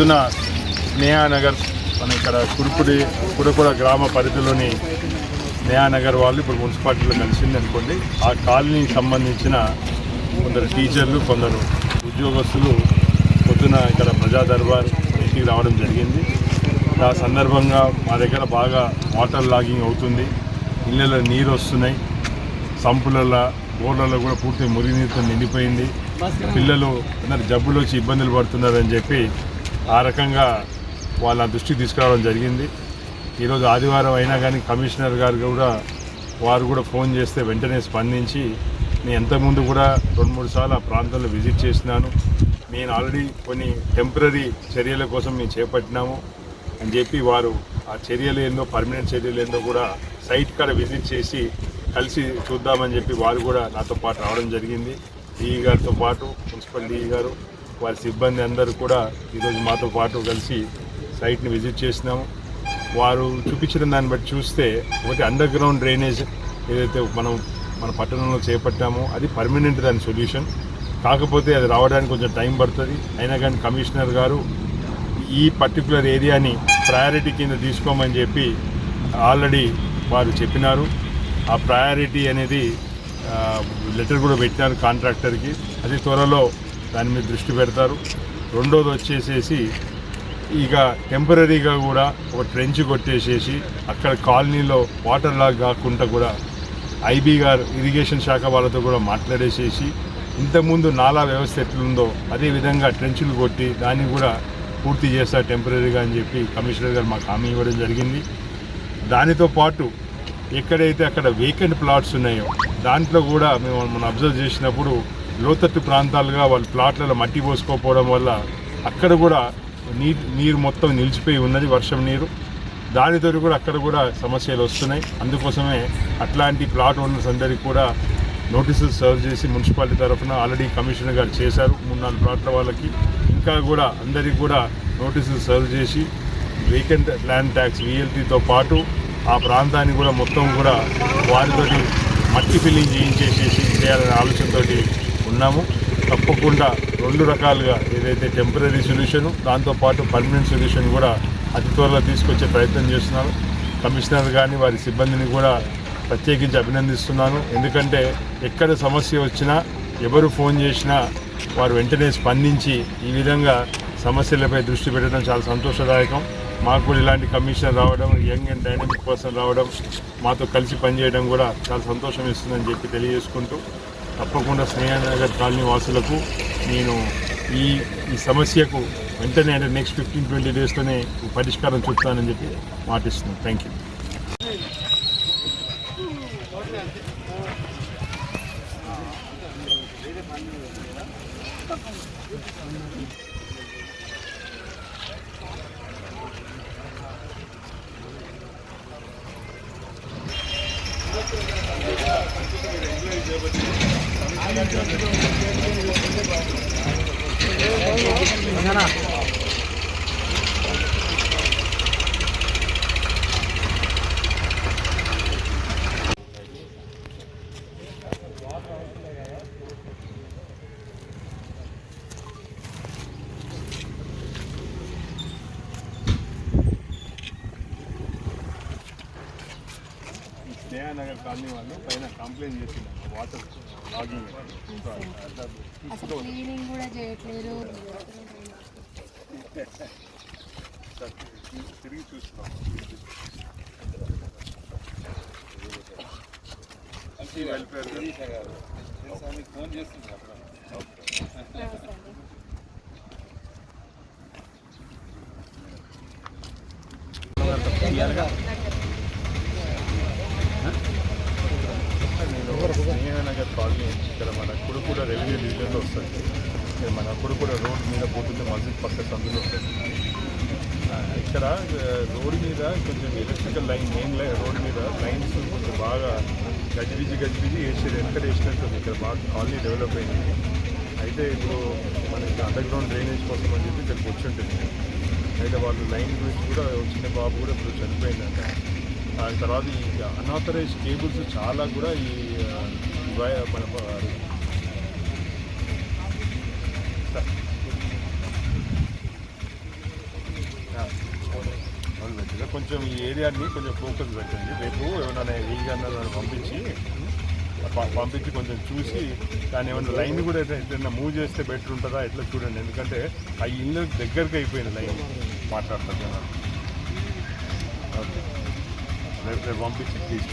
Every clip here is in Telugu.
పొద్దున స్నేహానగర్ మన ఇక్కడ కురుకుడి కురకుడ గ్రామ పరిధిలోని స్నేహానగర్ వాళ్ళు ఇప్పుడు మున్సిపాలిటీలో కలిసింది అనుకోండి. ఆ కాలనీకి సంబంధించిన కొందరు టీచర్లు కొందరు ఉద్యోగస్తులు పొద్దున ఇక్కడ ప్రజా దర్బార్ ఇంటికి రావడం జరిగింది. ఆ సందర్భంగా మా దగ్గర బాగా వాటర్ లాగింగ్ అవుతుంది. ఇళ్ళలో నీరు వస్తున్నాయి. సంపులలో బోర్లలో కూడా పూర్తి మురిగి నీరుతో నిండిపోయింది. పిల్లలు అందరు జబ్బులు వచ్చి ఇబ్బందులు పడుతున్నారని చెప్పి ఆ రకంగా వాళ్ళ దృష్టికి తీసుకురావడం జరిగింది. ఈరోజు ఆదివారం అయినా కానీ కమిషనర్ గారు కూడా వారు కూడా ఫోన్ చేస్తే వెంటనే స్పందించి నేను ఎంతకుముందు కూడా రెండు మూడు సార్లు ఆ ప్రాంతంలో విజిట్ చేసినాను. నేను ఆల్రెడీ కొన్ని టెంపరీ చర్యల కోసం మేము చేపట్టినాము. అని చెప్పి వారు ఆ చర్యలు ఏందో పర్మనెంట్ చర్యలు ఏందో కూడా సైట్ కాడ విజిట్ చేసి కలిసి చూద్దామని చెప్పి వారు కూడా నాతో పాటు రావడం జరిగింది. డిఈ గారితో పాటు మున్సిపల్ డిఈ గారు వారి సిబ్బంది అందరూ కూడా ఈరోజు మాతో పాటు కలిసి సైట్ని విజిట్ చేసినాము. వారు చూపించిన దాన్ని బట్టి చూస్తే ఒకటి అండర్ గ్రౌండ్ డ్రైనేజ్ ఏదైతే మనం మన పట్టణంలో చేపట్టామో అది పర్మనెంట్ దాని సొల్యూషన్ కాకపోతే అది రావడానికి కొంచెం టైం పడుతుంది. అయినా కానీ కమిషనర్ గారు ఈ పర్టికులర్ ఏరియాని ప్రయారిటీ కింద తీసుకోమని చెప్పి ఆల్రెడీ వారు చెప్పినారు. ఆ ప్రయారిటీ అనేది లెటర్ కూడా పెట్టినారు కాంట్రాక్టర్కి అది త్వరలో దాని మీద దృష్టి పెడతారు. రెండోది వచ్చేసేసి ఇక టెంపరీగా కూడా ఒక ట్రెంచ్ కొట్టేసేసి అక్కడ కాలనీలో వాటర్ లాగ్ కాకుండా కూడా ఐబీ గారు ఇరిగేషన్ శాఖ వాళ్ళతో కూడా మాట్లాడేసేసి ఇంతకుముందు నాలా వ్యవస్థ ఎట్లుందో అదే విధంగా ట్రెంచులు కొట్టి దాన్ని కూడా పూర్తి చేస్తారు టెంపరీగా అని చెప్పి కమిషనర్ గారు మాకు హామీ ఇవ్వడం జరిగింది. దానితో పాటు ఎక్కడైతే అక్కడ వేకెంట్ ప్లాట్స్ ఉన్నాయో దాంట్లో కూడా మేము మనం అబ్జర్వ్ చేసినప్పుడు లోతట్టు ప్రాంతాలుగా వాళ్ళ ప్లాట్లలో మట్టి పోసుకోకపోవడం వల్ల అక్కడ కూడా నీరు నీరు మొత్తం నిలిచిపోయి ఉన్నది వర్షం నీరు. దానితో కూడా అక్కడ కూడా సమస్యలు వస్తున్నాయి. అందుకోసమే అట్లాంటి ప్లాట్ ఓనర్స్ అందరికీ కూడా నోటీసులు సర్వ్ చేసి మున్సిపాలిటీ తరఫున ఆల్రెడీ కమిషనర్ గారు చేశారు మూడు నాలుగు ప్లాట్ల వాళ్ళకి. ఇంకా కూడా అందరికీ కూడా నోటీసులు సర్వ్ చేసి వీకెండ్ ల్యాండ్ ట్యాక్స్ విఎల్టీతో పాటు ఆ ప్రాంతాన్ని కూడా మొత్తం కూడా వారితో మట్టి ఫిల్లింగ్ చేయించేసేసి చేయాలనే ఆలోచనతోటి ఉన్నాము. తప్పకుండా రెండు రకాలుగా ఏదైతే టెంపరీ సొల్యూషన్ దాంతోపాటు పర్మనెంట్ సొల్యూషన్ కూడా అతి త్వరలో తీసుకొచ్చే ప్రయత్నం చేస్తున్నారు కమిషనర్ కానీ వారి సిబ్బందిని కూడా ప్రత్యేకించి అభినందిస్తున్నాను. ఎందుకంటే ఎక్కడ సమస్య వచ్చినా ఎవరు ఫోన్ చేసినా వారు వెంటనే స్పందించి ఈ విధంగా సమస్యలపై దృష్టి పెట్టడం చాలా సంతోషదాయకం. మాకు కూడా ఇలాంటి కమిషనర్ రావడం యంగ్ అండ్ డైనమిక్ పర్సన్ రావడం మాతో కలిసి పనిచేయడం కూడా చాలా సంతోషం ఇస్తుందని చెప్పి తెలియజేసుకుంటూ తప్పకుండా స్నేహనగర్ కాలనీ వాసులకు నేను ఈ ఈ సమస్యకు వెంటనే అంటే నెక్స్ట్ ఫిఫ్టీన్ ట్వంటీ డేస్తోనే పరిష్కారం చూపుతానని చెప్పి మాటిస్తున్నాను. థ్యాంక్ యూ స్నేహనగర్ కాలనీ వాళ్ళు పైన కంప్లైంట్ చేసింది వాటర్ అసలు క్లీనింగ్ కూడా చేయట్లేదు. తిరిగి చూస్తున్నాం ఫోన్ చేస్తుంది నేను స్నేహనగర్ కాలనీ ఇక్కడ మన కుడుకూడ రెవెన్యూ డివిజన్లో వస్తుంది. ఇక్కడ మన కుడుకూడ రోడ్ మీద పోతుంటే మస్జిద్ పక్క సందులో ఉంటుంది ఇక్కడ ఆ, రోడ్ మీద కొంచెం electrical line main line road మీద లైన్స్ కొంచెం బాగా గజిబిజి గజిబిజి వేసారు ఎక్కడ వేసినట్టు ఇక్కడ బాగా కాలనీ డెవలప్ అయింది. అయితే ఇప్పుడు మనకి అండర్గ్రౌండ్ డ్రైనేజ్ కోసం అని చెప్పి ఇక్కడికి వచ్చి ఉంటుంది. అయితే వాళ్ళు లైన్ గురించి కూడా వచ్చిన బాబు కూడా ఇప్పుడు చనిపోయిందంట. దాని తర్వాత ఈ అన్ఆథరైజ్ కేబుల్స్ చాలా కూడా ఈ మన కొంచెం ఈ ఏరియాని కొంచెం ఫోకస్ పెట్టండి. రేపు ఏమన్నా వీలుగా పంపించి పంపించి కొంచెం చూసి దాని ఏమైనా లైన్ కూడా ఎట్లా- మూవ్ చేస్తే బెటర్ ఉంటుందా? ఎట్లా చూడండి. ఎందుకంటే ఆ ఇల్లు దగ్గరికి అయిపోయింది లైన్. మాట్లాడతారు రేపు రేపు పంపించి please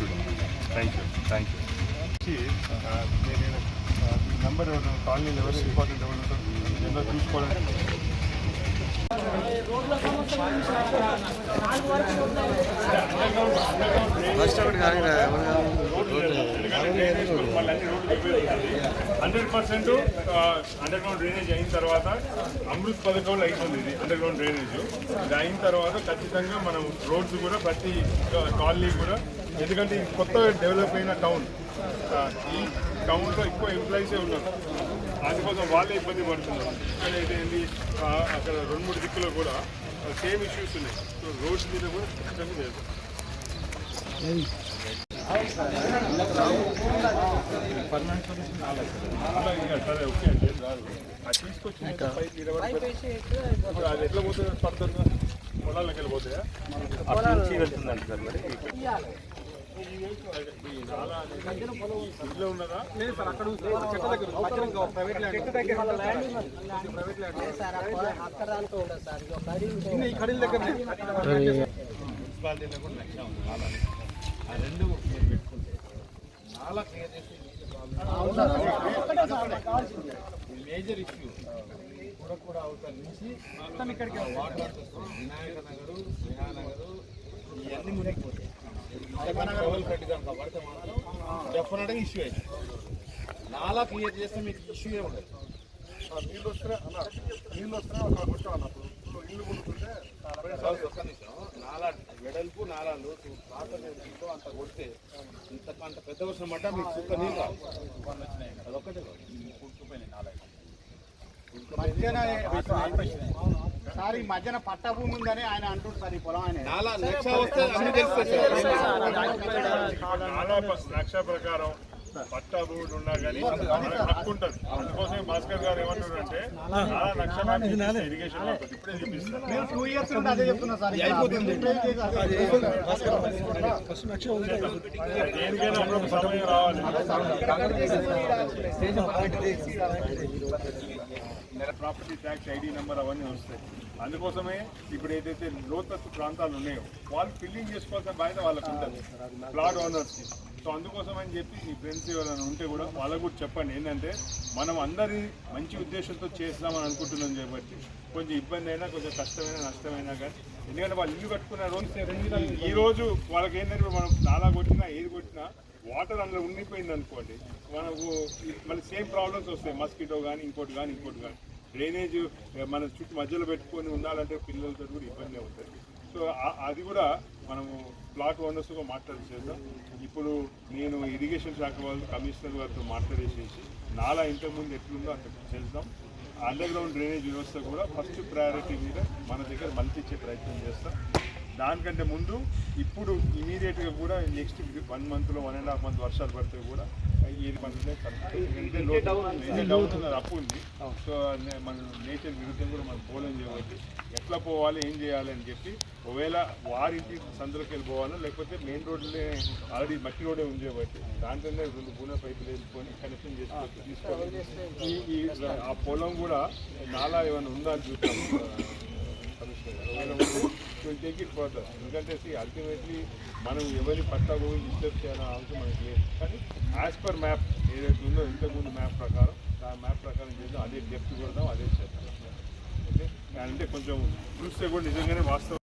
thank you thank you నేను నెంబర్ ఎవరు కాలనీలు ఎవరు ఇంపార్టెంట్ ఎవరు ఉంటారు ఏదో చూసుకోవడానికి hundred percent under ground drainage అయిన తర్వాత అమృత్ పథకంలో అయిపోయింది ఇది అండర్ గ్రౌండ్ డ్రైనేజ్ ఇది అయిన తర్వాత ఖచ్చితంగా మనం రోడ్స్ కూడా ప్రతి కాలనీ కూడా ఎందుకంటే ఇది కొత్తగా డెవలప్ అయిన టౌన్ ఈ టౌన్లో ఎక్కువ ఎంప్లాయీసే ఉన్నారు. అందుకోసం వాళ్ళే ఇబ్బంది పడుతున్నారు. కానీ ఏంటి అక్కడ రెండు మూడు దిక్కులో కూడా సేమ్ ఇష్యూస్ ఉన్నాయి. సో రోడ్స్ మీద కూడా ఖచ్చితంగా చేస్తాం ఎట్లా పోతుంది ఫర్దర్గా పొలాలకు వెళ్ళిపోతాయా అటు నుంచి వెళ్తుందండి సార్ మరి ఈ నాలా అనేది ఇంట్లో ఉన్నదా లేదు సార్. అక్కడ చెట్ల దగ్గర ఆ రెండు మీరు పెట్టుకుంటే. నాలా క్లియర్ చేసి ఇది మేజర్ ఇష్యూ. కూడా కూడా అవతల నుంచి మొత్తం ఇక్కడికి వాటర్ వినాయక నగరు వినాయనగరు ఇవన్నీ మునిగిపోతాయి. పడితే మాత్రం డెఫినెట్గా ఇష్యూ అయింది నాలా క్లియర్ చేస్తే మీకు ఇష్యూ ఉండదు. నీళ్ళు వస్తే అన్న. నీళ్ళు వస్తే అక్కడ కూర్చో అన్నప్పుడు. ఇల్లు కొనుక్కుంటే సార్, ఒక్క నిమిషం. నాలా వెడల్పు నాలా లోతు పాత నీళ్ళతో అంత కొడితే ఇంత అంత పెద్ద వర్షం పడ్డా మీకు చుక్క నీళ్ళు రావు అదొక్కటే సార్ ఈ మధ్యన పట్ట భూమి ఉందని ఆయన అంటుంటారు సార్ ఈ పొలం ఆయన లక్ష ప్రకారం పట్టా భూములు ఉన్నా కానీ హక్కు ఉంటుంది అందుకోసం భాస్కర్ గారు ఏమంటారు అంటే చాలా ఇరిగేషన్ ఇప్పుడే. దేనికైనా అప్పుడు సమయం రావాలి. ప్రాపర్టీ ట్యాక్స్ ఐడి నెంబర్ అవన్నీ వస్తాయి. అందుకోసమే ఇప్పుడు ఏదైతే లోతత్తు ప్రాంతాలు ఉన్నాయో వాళ్ళు ఫిల్లింగ్ చేసుకోవాల్సిన బాధ్యత వాళ్ళకు ఉంటుంది. ప్లాట్ ఓనర్స్కి సో అందుకోసం అని చెప్పి మీ ఫ్రెండ్స్ ఎవరైనా ఉంటే కూడా వాళ్ళకు కూడా చెప్పండి. ఏంటంటే మనం అందరి మంచి ఉద్దేశంతో చేస్తామని అనుకుంటున్నాం కాబట్టి కొంచెం ఇబ్బంది అయినా కొంచెం కష్టమైనా నష్టమైనా కానీ ఎందుకంటే వాళ్ళు ఇల్లు కట్టుకున్న రోజు ఈ రోజు వాళ్ళకి ఏంటంటే మనం నాలా కొట్టినా ఏది కొట్టినా వాటర్ అందులో ఉండిపోయింది అనుకోండి. మనకు మళ్ళీ సేమ్ ప్రాబ్లమ్స్ వస్తాయి. మస్కిటో కానీ ఇంకోటి కానీ ఇంకోటి కానీ. డ్రైనేజ్ మన చుట్టూ మధ్యలో పెట్టుకొని ఉండాలంటే పిల్లలతో కూడా ఇబ్బంది అవుతుంది. సో అది కూడా మనము ప్లాట్ ఓనర్స్తో మాట్లాడి చేద్దాం. ఇప్పుడు నేను ఇరిగేషన్ శాఖ వాళ్ళు కమిషనర్ గారితో మాట్లాడేసేసి నాలా ఇంతకుముందు ఎట్లుందో అక్కడ చేద్దాం. అండర్ గ్రౌండ్ డ్రైనేజ్ వ్యవస్థ కూడా ఫస్ట్ ప్రయారిటీ మీద మన దగ్గర మళ్ళీ ఇచ్చే ప్రయత్నం చేస్తాం. దానికంటే ముందు ఇప్పుడు ఇమీడియట్గా కూడా నెక్స్ట్ వన్ మంత్లో వన్ అండ్ హాఫ్ మంత్ వర్షాలు పడితే కూడా మనకి అప్పు ఉంది. సో మన నేచర్ విరుద్ధం కూడా మనం పోలేం చేయవచ్చు ఎట్లా పోవాలి ఏం చేయాలి అని చెప్పి ఒకవేళ వారింటి సందులోకి వెళ్ళి పోవాలా లేకపోతే మెయిన్ రోడ్లే ఆల్రెడీ మట్టి రోడే ఉంది కాబట్టి దాంట్లోనే రెండు పూన పైపులు వేసుకొని కనెక్షన్ చేసుకోవచ్చు తీసుకోవాలి. ఈ ఈ ఆ పొలం కూడా నాలా ఏమైనా ఉందా అని చూస్తాం టేక్ ఇట్ ఫర్దర్ ఎందుకంటే అల్టిమేట్లీ మనం ఎవరి పట్టా పోయి డిస్టర్బ్ చేయాలని అవసరం మనకి లేదు. కానీ యాజ్ పర్ మ్యాప్ ఏదైతే ఉందో ఇంతకుముందు మ్యాప్ ప్రకారం ఆ మ్యాప్ ప్రకారం చేద్దాం అదే డెప్త్ కొడదాం అదే చేద్దాం. ఓకే అంటే కొంచెం చూస్తే కూడా నిజంగానే వాస్తవం.